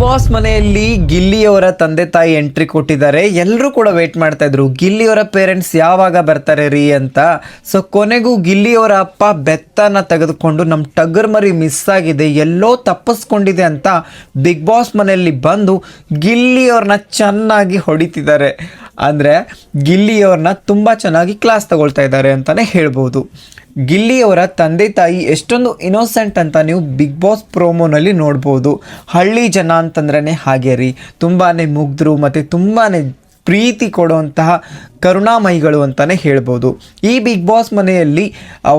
Boss ಮನೆಯಲ್ಲಿ ಗಿಲ್ಲಿಯವರ ತಂದೆ ತಾಯಿ ಎಂಟ್ರಿ ಕೊಟ್ಟಿದ್ದಾರೆ. ಎಲ್ಲರೂ ಕೂಡ ವೇಟ್ ಮಾಡ್ತಾ ಇದ್ರು. ಗಿಲ್ಲಿಯವರ ಪೇರೆಂಟ್ಸ್ ಯಾವಾಗ ಬರ್ತಾರೆ ರೀ ಅಂತ. ಸೊ ಕೊನೆಗೂ ಗಿಲ್ಲಿಯವರ ಅಪ್ಪ ಬೆತ್ತನ ತೆಗೆದುಕೊಂಡು ನಮ್ಮ ಟಗರ್ ಮರಿ ಮಿಸ್ ಆಗಿದೆ. ಎಲ್ಲೋ ತಪ್ಪಿಸ್ಕೊಂಡಿದೆ ಅಂತ ಬಿಗ್ ಬಾಸ್ ಮನೆಯಲ್ಲಿ ಬಂದು ಗಿಲ್ಲಿಯವ್ರನ್ನ ಚೆನ್ನಾಗಿ ಹೊಡಿತಿದ್ದಾರೆ. ಅಂದರೆ ಗಿಲ್ಲಿಯವ್ರನ್ನ ತುಂಬ ಚೆನ್ನಾಗಿ ಕ್ಲಾಸ್ ತಗೊಳ್ತಾ ಇದ್ದಾರೆ ಅಂತಲೇ ಹೇಳ್ಬೋದು. ಗಿಲ್ಲಿಯವರ ತಂದೆ ತಾಯಿ ಎಷ್ಟೊಂದು ಇನೋಸೆಂಟ್ ಅಂತ ನೀವು ಬಿಗ್ ಬಾಸ್ ಪ್ರೋಮೋನಲ್ಲಿ ನೋಡ್ಬೋದು. ಹಳ್ಳಿ ಜನ ಅಂತಂದ್ರೇ ಹಾಗೆ ರೀ. ತುಂಬಾ ಮುಗ್ಧರು ಮತ್ತು ತುಂಬಾ ಪ್ರೀತಿ ಕೊಡುವಂತಹ ಕರುಣಾಮಯಿಗಳು ಅಂತಲೇ ಹೇಳ್ಬೋದು. ಈ ಬಿಗ್ ಬಾಸ್ ಮನೆಯಲ್ಲಿ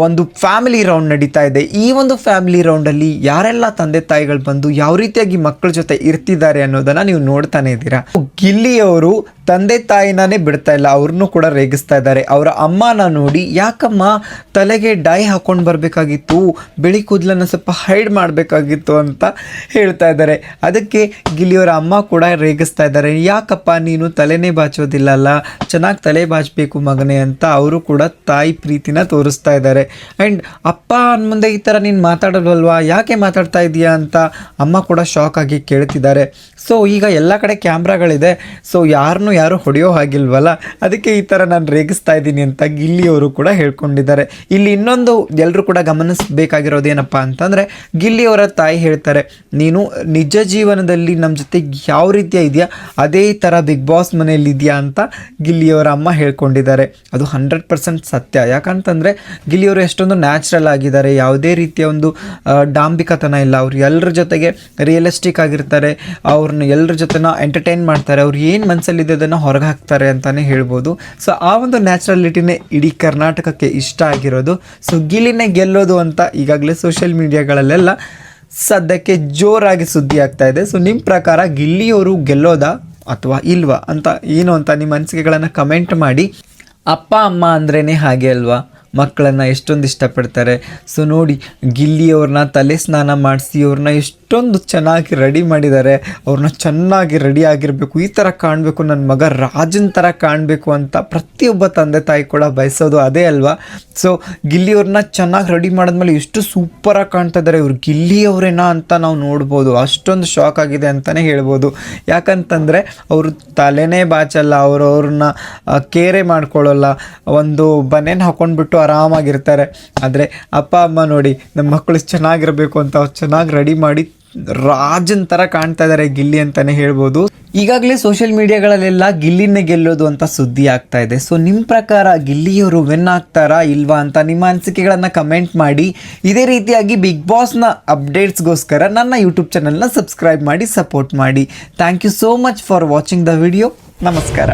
ಒಂದು ಫ್ಯಾಮಿಲಿ ರೌಂಡ್ ನಡೀತಾ ಇದೆ. ಈ ಒಂದು ಫ್ಯಾಮಿಲಿ ರೌಂಡಲ್ಲಿ ಯಾರೆಲ್ಲ ತಂದೆ ತಾಯಿಗಳು ಬಂದು ಯಾವ ರೀತಿಯಾಗಿ ಮಕ್ಕಳ ಜೊತೆ ಇರ್ತಿದ್ದಾರೆ ಅನ್ನೋದನ್ನು ನೀವು ನೋಡ್ತಾನೆ ಇದ್ದೀರಾ? ಗಿಲ್ಲಿಯವರು ತಂದೆ ತಾಯಿನೇ ಬಿಡ್ತಾ ಇಲ್ಲ, ಅವ್ರನ್ನೂ ಕೂಡ ರೇಗಿಸ್ತಾ ಇದ್ದಾರೆ. ಅವರ ಅಮ್ಮನ ನೋಡಿ, ಯಾಕಮ್ಮ, ತಲೆಗೆ ಡೈ ಹಾಕೊಂಡು ಬರಬೇಕಾಗಿತ್ತು, ಬಿಳಿ ಕೂದಲನ್ನು ಸ್ವಲ್ಪ ಹೈಡ್ ಮಾಡಬೇಕಾಗಿತ್ತು ಅಂತ ಹೇಳ್ತಾ ಇದ್ದಾರೆ. ಅದಕ್ಕೆ ಗಿಲ್ಲಿಯವರ ಅಮ್ಮ ಕೂಡ ರೇಗಿಸ್ತಾ ಇದ್ದಾರೆ. ಯಾಕಪ್ಪ, ನೀನು ತಲೆನೇ ಬಾಚೋದಿಲ್ಲಲ್ಲ ಚೆನ್ನಾಗಿ ತಲೆ ಬಾಚಬೇಕು ಮಗನೇ ಅಂತ ಅವರು ಕೂಡ ತಾಯಿ ಪ್ರೀತಿನ ತೋರಿಸ್ತಾ ಇದ್ದಾರೆ. ಆ್ಯಂಡ್ ಅಪ್ಪ ಮುಂದೆ ಈ ಥರ ನೀನು ಮಾತಾಡಲ್ವಲ್ವಾ? ಯಾಕೆ ಮಾತಾಡ್ತಾ ಇದೀಯಾ ಅಂತ ಅಮ್ಮ ಕೂಡ ಶಾಕ್ ಆಗಿ ಕೇಳ್ತಿದ್ದಾರೆ. ಸೊ ಈಗ ಎಲ್ಲ ಕಡೆ ಕ್ಯಾಮ್ರಾಗಳಿದೆ. ಸೊ ಯಾರನ್ನೂ ಯಾರು ಹೊಡೆಯೋ ಹಾಗಿಲ್ವಲ್ಲ? ಅದಕ್ಕೆ ಈ ಥರ ನಾನು ರೇಗಿಸ್ತಾ ಇದ್ದೀನಿ ಅಂತ ಗಿಲ್ಲಿಯವರು ಕೂಡ ಹೇಳ್ಕೊಂಡಿದ್ದಾರೆ. ಇಲ್ಲಿ ಇನ್ನೊಂದು ಎಲ್ಲರೂ ಕೂಡ ಗಮನಿಸಬೇಕಾಗಿರೋದು ಏನಪ್ಪ ಅಂತಂದರೆ, ಗಿಲ್ಲಿಯವರ ತಾಯಿ ಹೇಳ್ತಾರೆ, ನೀನು ನಿಜ ಜೀವನದಲ್ಲಿ ನಮ್ಮ ಜೊತೆ ಯಾವ ರೀತಿಯ ಇದೆಯಾ? ಅದೇ ಥರ ಬಿಗ್ ಬಾಸ್ ಮನೆಯಲ್ಲಿ ಇದೆಯಾ ಅಂತ ಗಿಲ್ಲಿಯವರ ಅಮ್ಮ ಹೇಳ್ಕೊಂಡಿದ್ದಾರೆ. ಅದು ಹಂಡ್ರೆಡ್ ಪರ್ಸೆಂಟ್ ಸತ್ಯ. ಯಾಕಂತಂದರೆ ಗಿಲಿಯವರು ಎಷ್ಟೊಂದು ನ್ಯಾಚುರಲ್ ಆಗಿದ್ದಾರೆ. ಯಾವುದೇ ರೀತಿಯ ಒಂದು ಡಾಂಬಿಕತನ ಇಲ್ಲ. ಅವ್ರು ಎಲ್ಲರ ಜೊತೆಗೆ ರಿಯಲಿಸ್ಟಿಕ್ ಆಗಿರ್ತಾರೆ. ಅವ್ರನ್ನ ಎಲ್ಲರ ಜೊತೆನ ಎಂಟರ್ಟೈನ್ ಮಾಡ್ತಾರೆ. ಅವ್ರು ಏನು ಮನಸ್ಸಲ್ಲಿದೆ ಅದನ್ನು ಹೊರಗೆ ಹಾಕ್ತಾರೆ ಅಂತಲೇ ಹೇಳ್ಬೋದು. ಸೊ ಆ ಒಂದು ನ್ಯಾಚುರಾಲಿಟಿನೇ ಇಡೀ ಕರ್ನಾಟಕಕ್ಕೆ ಇಷ್ಟ ಆಗಿರೋದು. ಸೊ ಗಿಲಿನೇ ಗೆಲ್ಲೋದು ಅಂತ ಈಗಾಗಲೇ ಸೋಷಿಯಲ್ ಮೀಡಿಯಾಗಳಲ್ಲೆಲ್ಲ ಸದ್ಯಕ್ಕೆ ಜೋರಾಗಿ ಸುದ್ದಿ ಆಗ್ತಾ ಇದೆ. ಸೊ ನಿಮ್ಮ ಪ್ರಕಾರ ಗಿಲ್ಲಿಯವರು ಗೆಲ್ಲೋದಾ? ಅಥವಾ ಇಲ್ವಾ ಅಂತ ಏನು ಅಂತ ನಿಮ್ಮ ಅನಿಸಿಕೆಗಳನ್ನು ಕಮೆಂಟ್ ಮಾಡಿ. ಅಪ್ಪ ಅಮ್ಮ ಅಂದ್ರೇ ಹಾಗೆ ಅಲ್ವಾ? ಮಕ್ಕಳನ್ನು ಎಷ್ಟೊಂದು ಇಷ್ಟಪಡ್ತಾರೆ. ಸೊ ನೋಡಿ, ಗಿಲ್ಲಿಯವ್ರನ್ನ ತಲೆ ಸ್ನಾನ ಮಾಡಿಸಿ ಅವ್ರನ್ನ ಎಷ್ಟೊಂದು ಚೆನ್ನಾಗಿ ರೆಡಿ ಮಾಡಿದ್ದಾರೆ. ಅವ್ರನ್ನ ಚೆನ್ನಾಗಿ ರೆಡಿ ಆಗಿರಬೇಕು. ಈ ಥರ ಕಾಣಬೇಕು. ನನ್ನ ಮಗ ರಾಜನ ಥರ ಕಾಣಬೇಕು ಅಂತ ಪ್ರತಿಯೊಬ್ಬ ತಂದೆ ತಾಯಿ ಕೂಡ ಬಯಸೋದು ಅದೇ ಅಲ್ವಾ? ಸೊ ಗಿಲ್ಲಿಯವ್ರನ್ನ ಚೆನ್ನಾಗಿ ರೆಡಿ ಮಾಡಿದ್ಮೇಲೆ ಎಷ್ಟು ಸೂಪರಾಗಿ ಕಾಣ್ತಾ ಇದ್ದಾರೆ. ಇವ್ರು ಗಿಲ್ಲಿಯವರೇನಾ ಅಂತ ನಾವು ನೋಡ್ಬೋದು. ಅಷ್ಟೊಂದು ಶಾಕ್ ಆಗಿದೆ ಅಂತಲೇ ಹೇಳ್ಬೋದು. ಯಾಕಂತಂದರೆ ಅವರು ತಲೆನೇ ಬಾಚಲ್ಲ. ಅವರು ಅವ್ರನ್ನ ಕೇರೆ ಮಾಡ್ಕೊಳ್ಳಲ್ಲ. ಒಂದು ಬನೇನ ಹಾಕೊಂಡ್ಬಿಟ್ಟು ಆರಾಮಾಗಿರ್ತಾರೆ. ಆದರೆ ಅಪ್ಪ, ಅಮ್ಮ ನೋಡಿ ನಮ್ಮ ಮಕ್ಕಳು ಚೆನ್ನಾಗಿರಬೇಕು ಅಂತ ಚೆನ್ನಾಗಿ ರೆಡಿ ಮಾಡಿ ರಾಜನ್ ಥರ ಕಾಣ್ತಾ ಇದ್ದಾರೆ ಗಿಲ್ಲಿ ಅಂತಲೇ ಹೇಳ್ಬೋದು. ಈಗಾಗಲೇ ಸೋಷಿಯಲ್ ಮೀಡಿಯಾಗಳಲ್ಲೆಲ್ಲ ಗಿಲ್ಲಿನೇ ಗೆಲ್ಲೋದು ಅಂತ ಸುದ್ದಿ ಆಗ್ತಾ ಇದೆ. ಸೊ ನಿಮ್ಮ ಪ್ರಕಾರ ಗಿಲ್ಲಿಯವರು ವೆನ್ ಆಗ್ತಾರಾ ಇಲ್ವಾ ಅಂತ ನಿಮ್ಮ ಅನಿಸಿಕೆಗಳನ್ನು ಕಮೆಂಟ್ ಮಾಡಿ. ಇದೇ ರೀತಿಯಾಗಿ ಬಿಗ್ ಬಾಸ್ನ ಅಪ್ಡೇಟ್ಸ್ಗೋಸ್ಕರ ನನ್ನ ಯೂಟ್ಯೂಬ್ ಚಾನಲ್ನ ಸಬ್ಸ್ಕ್ರೈಬ್ ಮಾಡಿ ಸಪೋರ್ಟ್ ಮಾಡಿ. Thank you so much for watching the video ನಮಸ್ಕಾರ.